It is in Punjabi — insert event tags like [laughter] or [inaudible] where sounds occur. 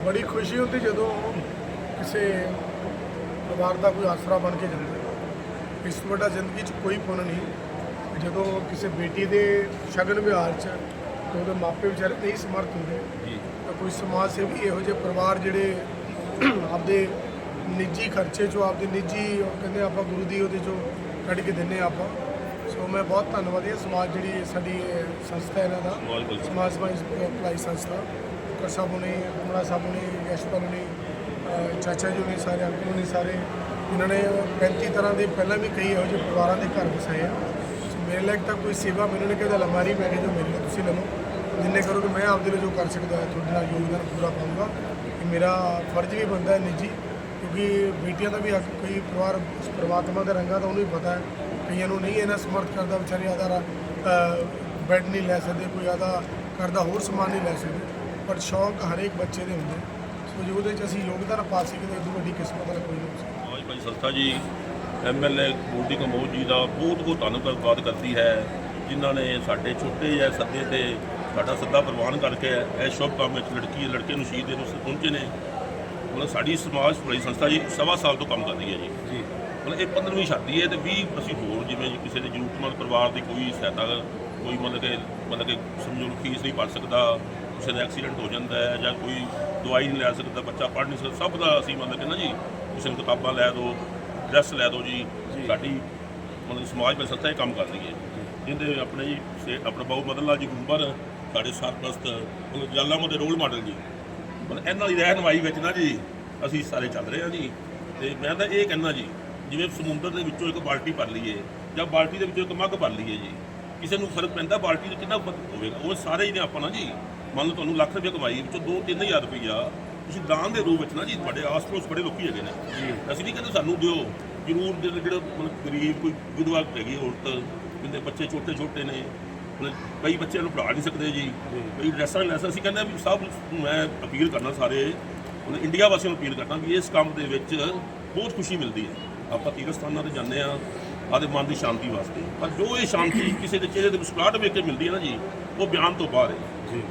ਬੜੀ ਖੁਸ਼ੀ ਹੁੰਦੀ ਜਦੋਂ ਕਿਸੇ ਪਰਿਵਾਰ ਦਾ ਕੋਈ ਆਸਰਾ ਬਣ ਕੇ ਜਾਂਦਾ। ਇਸ ਤੋਂ ਵੱਡਾ ਜ਼ਿੰਦਗੀ 'ਚ ਕੋਈ ਪੁੰਨ ਨਹੀਂ ਜਦੋਂ ਕਿਸੇ ਬੇਟੀ ਦੇ ਸ਼ਗਨ ਵਿਹਾਰ 'ਚ ਉਹਦੇ ਮਾਪੇ ਵਿਚਾਰੇ ਨਹੀਂ ਸਮਰਥ ਹੁੰਦੇ ਤਾਂ ਕੋਈ ਸਮਾਜ ਸੇਵੀ ਇਹੋ ਜਿਹੇ ਪਰਿਵਾਰ ਜਿਹੜੇ [clears throat] ਆਪਦੇ ਨਿੱਜੀ ਖਰਚੇ 'ਚੋਂ ਆਪਦੇ ਨਿੱਜੀ ਉਹ ਕਹਿੰਦੇ ਆਪਾਂ ਗੁਰੂ ਦੀ ਉਹਦੇ 'ਚੋਂ ਕੱਢ ਕੇ ਦਿੰਨੇ ਆਪਾਂ ਸੋ ਮੈਂ ਬਹੁਤ ਧੰਨਵਾਦੀ ਹਾਂ ਸਮਾਜ ਜਿਹੜੀ ਸਾਡੀ ਸੰਸਥਾ ਇਹਨਾਂ ਦਾ। ਸਮਾਜ ਸਮਾਜ ਭਲਾਈ ਸੰਸਥਾ ਡਾਕਟਰ ਸਾਹਿਬ ਨੇ ਕਮਲਾ ਸਾਹਿਬ ਨੇ ਯਸ਼ਪਾਲ ਨੇ ਚਾਚਾ ਜੀ ਨੇ ਸਾਰੇ ਅੰਕਲ ਨੇ ਸਾਰੇ ਇਹਨਾਂ ਨੇ 35 ਤਰ੍ਹਾਂ ਦੇ ਪਹਿਲਾਂ ਵੀ ਕਈ ਇਹੋ ਜਿਹੇ ਪਰਿਵਾਰਾਂ ਦੇ ਘਰ ਵਸਾਏ ਆ। ਮੇਰੇ ਲਈ ਤਾਂ ਕੋਈ ਸੇਵਾ ਮੈਨੂੰ ਨਹੀਂ ਕਹਿੰਦਾ ਲਮਾਰੀ ਮੈਂ ਕਿਹਾ ਜੋ ਮੇਰੇ ਲਈ ਤੁਸੀਂ ਲਵੋ। ਜਿੰਨੇ ਕਰੋ ਕਿ ਮੈਂ ਆਪਦੇ ਲਈ ਜੋ ਕਰ ਸਕਦਾ, ਤੁਹਾਡੇ ਨਾਲ ਯੋਗਦਾਨ ਪੂਰਾ ਪਾਉਂਗਾ ਕਿ ਮੇਰਾ ਫਰਜ਼ ਵੀ ਬਣਦਾ ਹੈ ਨਿੱਜੀ, ਕਿਉਂਕਿ ਬੇਟੀਆਂ ਦਾ ਵੀ ਹੱਕ, ਕੋਈ ਪਰਿਵਾਰ, ਪਰਮਾਤਮਾ ਪ੍ਰਮਾਤਮਾ ਦੇ ਰੰਗਾਂ ਦਾ ਉਹਨੂੰ ਵੀ ਪਤਾ ਹੈ। ਕਈਆਂ ਨੂੰ ਨਹੀਂ ਇਹਨਾਂ ਸਮਰਥ ਕਰਦਾ, ਵਿਚਾਰੇ ਆਦਾ ਬੈੱਡ ਨਹੀਂ ਲੈ ਸਕਦੇ, ਕੋਈ ਆਦਾ ਕਰਦਾ, ਹੋਰ ਸਮਾਨ ਨਹੀਂ ਲੈ ਸਕਦੇ। ਪਰ ਸ਼ੌਕ ਹਰੇਕ ਬੱਚੇ ਦੇ ਹੁੰਦੇ ਸੋ ਜੇ ਉਹਦੇ 'ਚ ਅਸੀਂ ਯੋਗਦਾਨ ਪਾ ਸਕੀਏ ਤਾਂ ਇਹ ਤੋਂ ਵੱਡੀ ਕਿਸਮਤ ਦਾ ਕੋਈ ਨਹੀਂ ਸਕਦਾ। ਸਮਾਜ ਭਾਈ ਸੰਸਥਾ ਜੀ ਐਮਐਲਏ ਗੋਲਡੀ ਕੰਬੋਜ ਜੀ ਦਾ ਬਹੁਤ ਬਹੁਤ ਧੰਨਵਾਦ ਕਰਦੀ ਹੈ ਜਿਨ੍ਹਾਂ ਨੇ ਸਾਡੇ ਛੋਟੇ ਜਿਹੇ ਸੱਦੇ ਤੇ ਸਾਡਾ ਸੱਦਾ ਪ੍ਰਵਾਨ ਕਰਕੇ ਇਹ ਸ਼ੁਭ ਕੰਮ ਵਿੱਚ ਲੜਕੀ ਲੜਕੇ ਨੂੰ ਸ਼ਹੀਦ ਦੇ ਨੂੰ ਪਹੁੰਚੇ ਨੇ। ਮਤਲਬ ਸਾਡੀ ਸਮਾਜ ਭਲਾਈ ਸੰਸਥਾ ਜੀ ਸਵਾ ਸਾਲ ਤੋਂ ਕੰਮ ਕਰ ਰਹੀ ਹੈ ਜੀ। ਜੀ। ਮਤਲਬ ਇਹ 15ਵੀਂ ਸ਼ਾਦੀ ਹੈ ਤੇ 20 ਅਸੀਂ ਹੋਰ ਜਿਵੇਂ ਕਿਸੇ ਦੇ ਜ਼ਰੂਰਤਮੰਦ ਪਰਿਵਾਰ ਦੀ ਕੋਈ ਸਹਾਇਤਾ ਕੋਈ ਮਤਲਬ ਕਿ ਮਤਲਬ ਕਿ ਸਮਝੋ ਫੀਸ ਨਹੀਂ ਭਰ ਸਕਦਾ ਕਿਸੇ ਦਾ ਐਕਸੀਡੈਂਟ ਹੋ ਜਾਂਦਾ ਹੈ ਜਾਂ ਕੋਈ ਦਵਾਈ ਨਹੀਂ ਲੈ ਸਕਦਾ ਬੱਚਾ ਪੜ੍ਹ ਨਹੀਂ ਸਕਦਾ ਸਭ ਦਾ ਅਸੀਂ ਮਤਲਬ ਕਿ ਨਾ ਜੀ ਕਿਸੇ ਨੂੰ ਕਿਤਾਬਾਂ ਲੈ ਦਿਓ ਡਰੈਸ ਲੈ ਦਿਓ ਜੀ ਸਾਡੀ ਮਤਲਬ ਸਮਾਜ ਵਿੱਚ ਸੰਸਥਾ ਇਹ ਕੰਮ ਕਰ ਰਹੀ ਹੈ। ਜਿਹਦੇ ਆਪਣੇ ਜੀ ਸੇ- ਆਪਣਾ ਬਾਬੂ ਮਦਨ ਲਾਲ ਜੀ ਗੁੰਬਰ ਸਾਡੇ ਸਰਪ੍ਰਸਤ ਮਤਲਬ ਜਲਾਲਾਮਾ ਦੇ ਰੋਲ ਮਾਡਲ ਜੀ। ਮਤਲਬ ਇਹਨਾਂ ਦੀ ਰਹਿਨਮਾਈ ਵਿੱਚ ਨਾ ਜੀ ਅਸੀਂ ਸਾਰੇ ਚੱਲ ਰਹੇ ਹਾਂ ਜੀ। ਤੇ ਮੈਂ ਤਾਂ ਇਹ ਕਹਿੰਦਾ ਜੀ ਜਿਵੇਂ ਸਮੁੰਦਰ ਦੇ ਵਿੱਚੋਂ ਇੱਕ ਬਾਲਟੀ ਭਰ ਲਈਏ ਜਾਂ ਬਾਲਟੀ ਦੇ ਵਿੱਚੋਂ ਇੱਕ ਮੱਗ ਭਰ ਲਈਏ ਜੀ ਕਿਸੇ ਨੂੰ ਫ਼ਰਕ ਪੈਂਦਾ ਬਾਲਟੀ ਦਾ ਕਿੰਨਾ ਫ਼ਰਕ ਹੋਵੇਗਾ? ਉਹ ਸਾਰੇ ਹੀ ਨੇ ਆਪਾਂ ਨਾ ਜੀ। ਮੰਨ ਲਓ ਤੁਹਾਨੂੰ ਲੱਖ ਰੁਪਏ ਕਮਾਈ ਵਿੱਚੋਂ 2-3000 ਰੁਪਈਆ ਤੁਸੀਂ ਦਾਨ ਦੇ ਰੂਪ ਵਿੱਚ ਨਾ ਜੀ ਤੁਹਾਡੇ ਆਸ-ਪੜੋਸ ਬੜੇ ਲੋਕੀ ਹੈਗੇ ਨੇ। ਅਸੀਂ ਨਹੀਂ ਕਹਿੰਦੇ ਸਾਨੂੰ ਦਿਓ। ਜ਼ਰੂਰ ਜਿਹੜੇ ਜਿਹੜੇ ਮਤਲਬ ਗਰੀਬ ਕੋਈ ਵਿਧਵਾ ਹੈਗੀ ਔਰਤ ਜਿੰਦੇ ਬੱਚੇ ਛੋਟੇ ਛੋਟੇ ਨੇ ਮਤਲਬ ਕਈ ਬੱਚਿਆਂ ਨੂੰ ਪੜ੍ਹਾ ਨਹੀਂ ਸਕਦੇ ਜੀ। ਕਈ ਡਰੈਸਾਂ ਨਹੀਂ ਲੈ ਸਕਦੇ ਅਸੀਂ ਕਹਿੰਦੇ ਵੀ ਸਭ ਮੈਂ ਅਪੀਲ ਕਰਨਾ ਸਾਰੇ ਮਤਲਬ ਇੰਡੀਆ ਵਾਸੀਆਂ ਨੂੰ ਅਪੀਲ ਕਰਦਾ ਵੀ ਇਸ ਕੰਮ ਦੇ ਵਿੱਚ ਬਹੁਤ ਖੁਸ਼ੀ ਮਿਲਦੀ ਹੈ। ਆਪਾਂ ਤੀਰਥ ਸਥਾਨਾਂ ਤੇ ਜਾਂਦੇ ਆ ਆਦੇ ਮਨ ਦੀ ਸ਼ਾਂਤੀ ਵਾਸਤੇ। ਪਰ ਜੋ ਇਹ ਸ਼ਾਂਤੀ ਕਿਸੇ ਦੇ ਚਿਹਰੇ ਤੇ ਮੁਸਕਰਾਹਟ ਵੇਖ ਕੇ ਮਿਲਦੀ ਹੈ ਨਾ ਜੀ ਉਹ ਬਿਆਨ ਤੋਂ ਬਾਹਰ ਹੈ। ਜੀ।